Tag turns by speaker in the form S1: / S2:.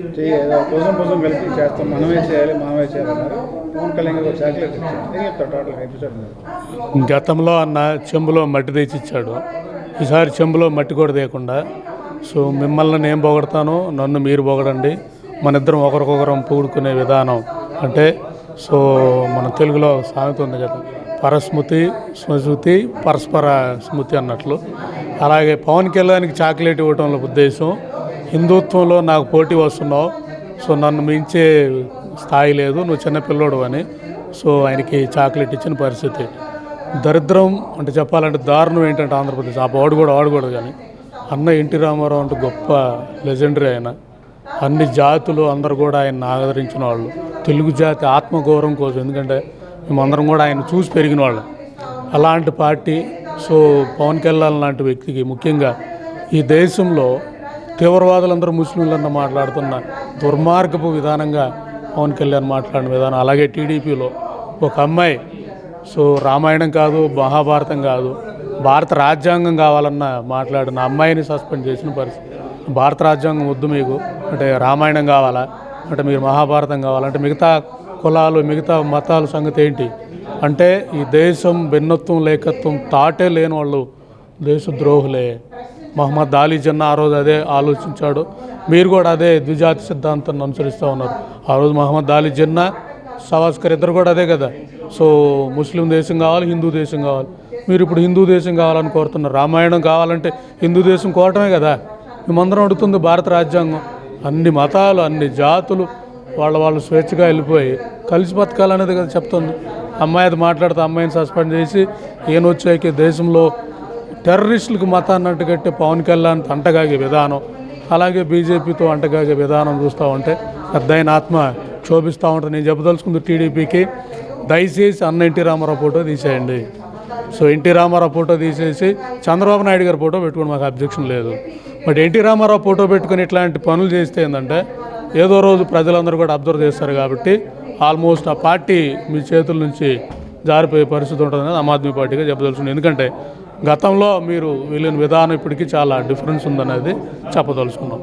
S1: చేయ- కోసం కలిపి చేస్తాం. మనమే చేయాలి మనమే చేయాలన్నారు పవన్ కళ్యాణ్ గారు చాక్లెట్ ఇచ్చారు. టోటల్ ఎపిసోడ్
S2: గతంలో అన్న చెంబులో మట్టి తెచ్చి ఇచ్చాడు. ఈసారి చెంబులో మట్టి కూడా తీయకుండా సో మిమ్మల్ని నేను పొగడతాను నన్ను మీరు పొగడండి. మన ఇద్దరం ఒకరికొకరం పూడుకునే విధానం. అంటే సో మన తెలుగులో సామెత ఉంది కదా పరస్మృతి స్మృతి పరస్పర స్మృతి అన్నట్లు. అలాగే పవన్ కళ్యాణ్కి చాక్లెట్ ఇవ్వటంలో ఉద్దేశం హిందుత్వంలో నాకు పోటీ వస్తున్నావు సో నన్ను మించే స్థాయి లేదు నువ్వు చిన్న పిల్లోడు అని. సో ఆయనకి చాక్లెట్ ఇచ్చిన పరిస్థితి. దరిద్రం అంటే చెప్పాలంటే దారుణం ఏంటంటే ఆంధ్రప్రదేశ్. ఆ వాడు కూడా ఆడకూడదు కానీ అన్న ఎన్టీ రామారావు అంటే గొప్ప లెజెండరీ ఆయన. అన్ని జాతులు అందరు కూడా ఆయన ఆదరించిన వాళ్ళు. తెలుగు జాతి ఆత్మగౌరవం కోసం ఎందుకంటే మేమందరం కూడా ఆయన చూసి పెరిగిన వాళ్ళు. అలాంటి పార్టీ సో పవన్ కళ్యాణ్ లాంటి వ్యక్తికి ముఖ్యంగా ఈ దేశంలో తీవ్రవాదులందరూ ముస్లింలన్న మాట్లాడుతున్న దుర్మార్గపు విధానంగా పవన్ కళ్యాణ్ మాట్లాడిన విధానం. అలాగే టీడీపీలో ఒక అమ్మాయి సో రామాయణం కాదు మహాభారతం కాదు భారత రాజ్యాంగం కావాలన్న మాట్లాడిన అమ్మాయిని సస్పెండ్ చేసిన పరిస్థితి. భారత రాజ్యాంగం వద్దు మీకు అంటే రామాయణం కావాలా? అంటే మీరు మహాభారతం కావాలంటే మిగతా కులాలు మిగతా మతాల సంగతి ఏంటి? అంటే ఈ దేశం భిన్నత్వం లేకత్వం తాటే లేని వాళ్ళు దేశద్రోహులే. మహమ్మద్ అలీ జిన్నా ఆ రోజు అదే ఆలోచించాడు. మీరు కూడా అదే ద్విజాతి సిద్ధాంతాన్ని అనుసరిస్తూ ఉన్నారు. ఆ రోజు మహమ్మద్ అలీ జిన్నా సవాస్కర్ ఇద్దరు కూడా అదే కదా. సో ముస్లిం దేశం కావాలి హిందూ దేశం కావాలి. మీరు ఇప్పుడు హిందూ దేశం కావాలని కోరుతున్నారు. రామాయణం కావాలంటే హిందూ దేశం కోరటమే కదా. మేమందరం అడుగుతుంది భారత రాజ్యాంగం. అన్ని మతాలు అన్ని జాతులు వాళ్ళ వాళ్ళు స్వేచ్ఛగా వెళ్ళిపోయి కలిసి బతకాలనేది కదా చెప్తుంది. అమ్మాయి అది మాట్లాడితే అమ్మాయిని సస్పెండ్ చేసి ఈయన వచ్చాక దేశంలో టెర్రరిస్టులకు మతాన్ని అంటగట్టే పవన్ కళ్యాణ్ అంటగాగే విధానం. అలాగే బీజేపీతో అంటగాగే విధానం చూస్తూ ఉంటే పెద్ద ఆయన ఆత్మ క్షోభిస్తూ ఉంటుంది నేను చెప్పదలుచుకుంది టీడీపీకి దయచేసి అన్న ఎన్టీ రామారావు ఫోటో తీసేయండి. సో ఎన్టీ రామారావు ఫోటో తీసేసి చంద్రబాబు నాయుడు గారి ఫోటో పెట్టుకుని మాకు అబ్జెక్షన్ లేదు. బట్ ఎన్టీ రామారావు ఫోటో పెట్టుకుని ఇట్లాంటి పనులు చేస్తే ఏంటంటే ఏదో రోజు ప్రజలందరూ కూడా అబ్జర్వ్ చేస్తారు కాబట్టి ఆల్మోస్ట్ ఆ పార్టీ మీ చేతుల నుంచి జారిపోయే పరిస్థితి ఉంటుందని ఆమ్ ఆద్మీ పార్టీగా చెప్పదలుచుంది ఎందుకంటే గతంలో మీరు వెళ్ళిన విధానం ఇప్పటికీ చాలా డిఫరెన్స్ ఉందనేది చెప్పదలుచుకున్నాం.